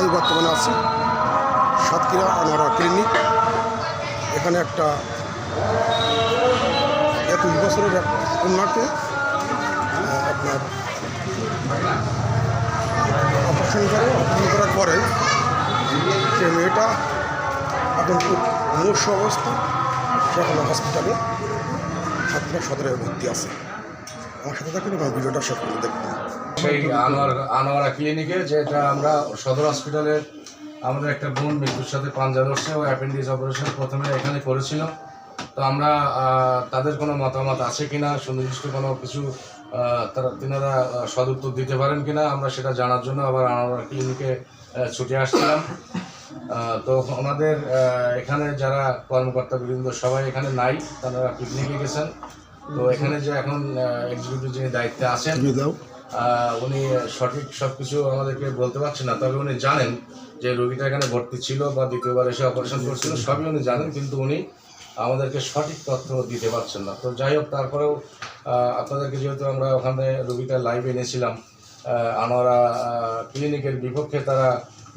আমি বর্তমানে আছি সাতক্ষীরা আনোয়ারা ক্লিনিক। এখানে একটা একুশ বছরের এক কন্যাকে আপনার অপারেশন করে, অপারেশন করার পরে সে মেয়েটা এখন খুব মুমূর্ষ অবস্থা, সে এখন হসপিটালে সাতক্ষীরা সদরে ভর্তি আছে। আমার সাথে থাকুন এবং ভিডিওটা শেষ দেখুন। সেই আনোয়ার, আনোয়ারা ক্লিনিকে, যেটা আমরা সদর হসপিটালের আমাদের একটা বোন মৃত্যুর সাথে পাঞ্জা ধরছে, ও অ্যাপেন্ডিক্স অপারেশন প্রথমে এখানে করেছিল। তো আমরা তাদের কোনো মতামত আছে কিনা, সুনির্দিষ্ট কোনো কিছু তারা, তিনারা সদুত্তর দিতে পারেন কিনা, আমরা সেটা জানার জন্য আবার আনোয়ারা ক্লিনিকে ছুটে আসছিলাম। তো ওনাদের এখানে যারা কর্মকর্তা বৃন্দ সবাই এখানে নাই, তারা পিকনিকে গেছেন। তো এখানে যে এখন এক্সিকিউটিভ যিনি দায়িত্বে আছেন উনি সঠিক সব কিছু আমাদেরকে বলতে পারছেন না, তবে উনি জানেন যে রোগীটা এখানে ভর্তি ছিল বা দ্বিতীয়বার এসে অপারেশন করছিল, সবই উনি জানেন, কিন্তু উনি আমাদেরকে সঠিক তথ্য দিতে পারছেন না। তো যাই হোক, তারপরেও আপনাদেরকে যেহেতু আমরা ওখানে রোগীটা লাইভ এনেছিলাম আনোয়ারা ক্লিনিকের বিপক্ষে তারা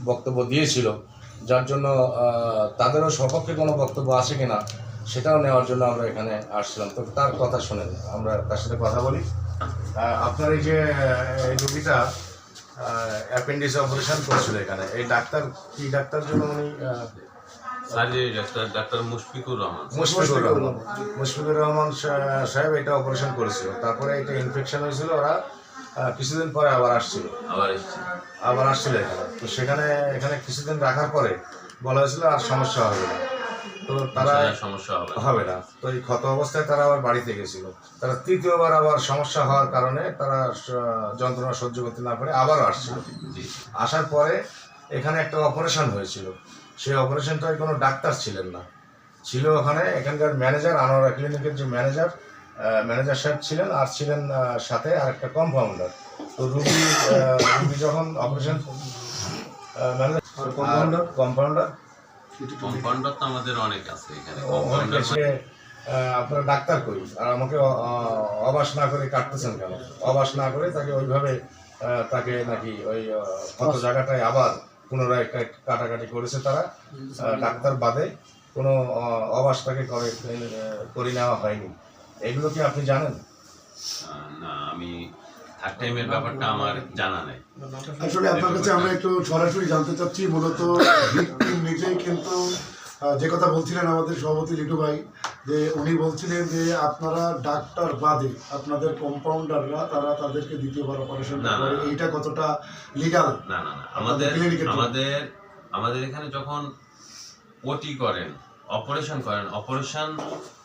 বক্তব্য দিয়েছিল, যার জন্য তাদেরও সপক্ষে কোনো বক্তব্য আছে কিনা সেটাও নেওয়ার জন্য আমরা এখানে আসছিলাম। তো তার কথা শুনেন, আমরা তার সাথে কথা বলি। আপনার এই যে রোগীটা অ্যাপেন্ডিক্স অপারেশন করেছিল এখানে এই ডাক্তার কি ডাক্তার জন্য উনি surgery doctor doctor Mushfiqur Rahman. Mushfiqur Rahman. Mushfiqur Rahman sahib এটা অপারেশন করেছিল তারপরে এটা ইনফেকশন হয়েছিল ওরা কিছুদিন পরে আবার আসছিল। আবার আবার আসছিল এখানে। তো সেখানে এখানে কিছুদিন রাখার পরে বলা হয়েছিল আর সমস্যা হবে না। তো তারা সমস্যা হবে না। তো এই ক্ষত অবস্থায় তারা আবার বাড়িতে গেছিল। তারা তৃতীয়বার আবার সমস্যা হওয়ার কারণে তারা যন্ত্রণা সহ্য করতে না পারে আবারও আসছিল। আসার পরে এখানে একটা অপারেশন হয়েছিল। সেই অপারেশনটায় কোনো ডাক্তার ছিলেন না। ছিল ওখানে এখানকার ম্যানেজার আনোয়ারা ক্লিনিকের যে ম্যানেজার ম্যানেজার সাহেব ছিলেন আর ছিলেন সাথে আর একটা কম্পাউন্ডার তো রুগী আহ, রুগী যখন অপারেশন ম্যানেজার কম্পাউন্ডার কম্পাউন্ডার তো আমাদের অনেক আছে এখানে কম্পাউন্ডার আপনারা ডাক্তার করি আর আমাকে অবাস না করে কাটতেছেন কেন অবাস না করে তাকে ওইভাবে আহ, তাকে নাকি ওই ক্ষত জায়গাটায় আবার পুনরায় কাটাকাটি করেছে তারা ডাক্তার বাদে কোনো অবাস তাকে করে করে নেওয়া হয়নি এগুলো কি আপনি জানেন না আমি থার্ড টাইমের ব্যাপারটা আমার জানা নেই আসলে আপনার কাছে আমরা একটু সরাসরি জানতে চাচ্ছি মূলত নিজেই কিন্তু যে কথা বলছিলেন আমাদের সভাপতি লিটু ভাই যে উনি বলছিলেন যে আপনারা ডাক্তার বাদে আপনাদের কম্পাউন্ডাররা তারা তাদেরকে দ্বিতীয়বার অপারেশন করে। এইটা কতটা লিগাল না না আমাদের আমাদের আমাদের এখানে যখন ওটি করেন অপারেশন করেন অপারেশন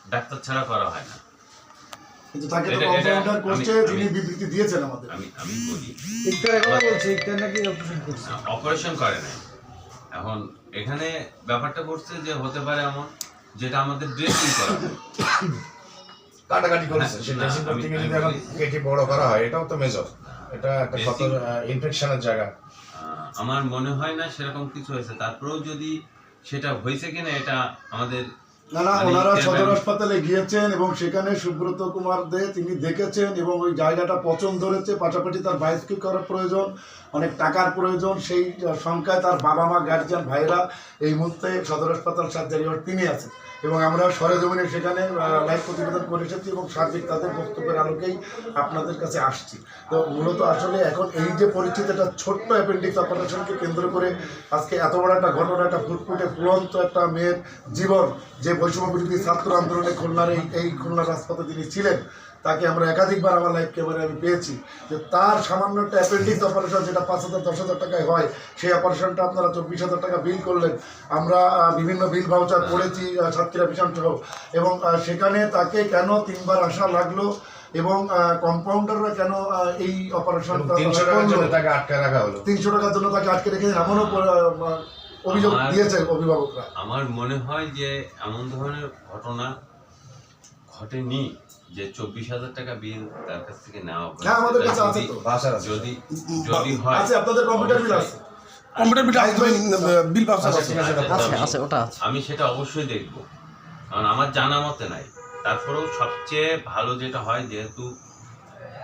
ডাক্তার ছাড়া করা হয় না। কিন্তু তাকে তো এটা- এটা- কম্পাউন্ডার করছে আমি- বিবৃতি দিয়েছেন আমাদের। আমি আমি বলি ইকতার কথা বলছে ইকতার নাকি অপারেশন করছে? অপারেশন করে নাই। এখন এখানে ব্যাপারটা করছে যে হতে পারে এমন যেটা আমাদের ড্রেসিং করা কাটাকাটি করেছে। না, সে ড্রেসিং করতে গিয়ে যদি এখন কেটে বড় করা হয় এটাও তো মেজর এটা একটা ক্ষত ইনফেকশনের জায়গা। আমার মনে হয় না সেরকম কিছু হয়েছে। তারপরেও যদি সেটা হয়েছে কিনা এটা আমাদের না না মানে ওনারা সদর হাসপাতালে গিয়েছেন এবং সেখানে সুব্রত কুমার দে তিনি দেখেছেন এবং ওই জায়গাটা ধরেছে পাশাপাশি তার বাইসকি করার প্রয়োজন অনেক টাকার প্রয়োজন সেই সংখ্যায় তার বাবা মা গার্জিয়ান ভাইরা এই মুহূর্তে সদর হাসপাতাল সার্জারি তিনি আছেন। এবং আমরা সরেজমিনে সেখানে লাইভ প্রতিবেদন করে এসেছি এবং সার্বিক তাদের বক্তব্যের আলোকেই আপনাদের কাছে আসছি। তো মূলত আসলে এখন এই যে পরিস্থিতি, একটা ছোট্ট অ্যাপেন্ডিক্স অপারেশনকে কেন্দ্র করে আজকে এত বড় একটা ঘটনা, একটা ফুটফুটে ফুলন্ত একটা মেয়ের জীবন, যে বৈষম্য বিরোধী ছাত্র আন্দোলনে খুলনার এই এই খুলনার রাজপথে তিনি ছিলেন তাকে আমরা একাধিকবার আমার লাইভ ক্যামেরায় আমি পেয়েছি। যে তার সামান্য একটা অ্যাপেন্ডিক্স অপারেশন যেটা পাঁচ হাজার দশ হাজার টাকায় হয় সেই অপারেশনটা আপনারা চব্বিশ হাজার টাকা বিল করলেন। আমরা বিভিন্ন বিল ভাউচার করেছি সাতক্ষীরা মিশন সহ। এবং সেখানে তাকে কেন তিনবার আসা লাগল এবং কম্পাউন্ডাররা কেন এই অপারেশন তিনশো টাকার জন্য তাকে আটকে রাখা হলো। তিনশো টাকার জন্য তাকে আটকে রেখেছেন এমনও অভিযোগ দিয়েছে অভিভাবকরা। আমার মনে হয় যে এমন ধরনের ঘটনা ঘটেনি। যে চব্বিশ হাজার টাকা বিল তার কাছ থেকে নেওয়া। হ্যাঁ, আমাদের কাছে আছে যদি- তো। যদি যদি হয় আছে আপনাদের কম্পিউটার বিল আছে। কম্পিউটার বিল আছে। বিল পাস আচ্ছা, আছে, আছে, আছে ওটা আছে আমি সেটা অবশ্যই দেখব। কারণ আমার জানা মতে নাই। তারপরেও সবচেয়ে ভালো যেটা হয় যেহেতু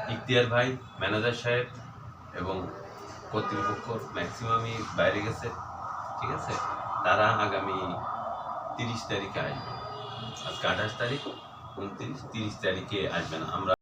ইখতিয়ার ভাই ম্যানেজার সাহেব এবং কর্তৃপক্ষ ম্যাক্সিমামই বাইরে গেছে ঠিক আছে? তারা আগামী তিরিশ তারিখে আসবে। আজকে আঠাশ তারিখ। উনত্রিশ তিরিশ তারিখে আসবেন আমরা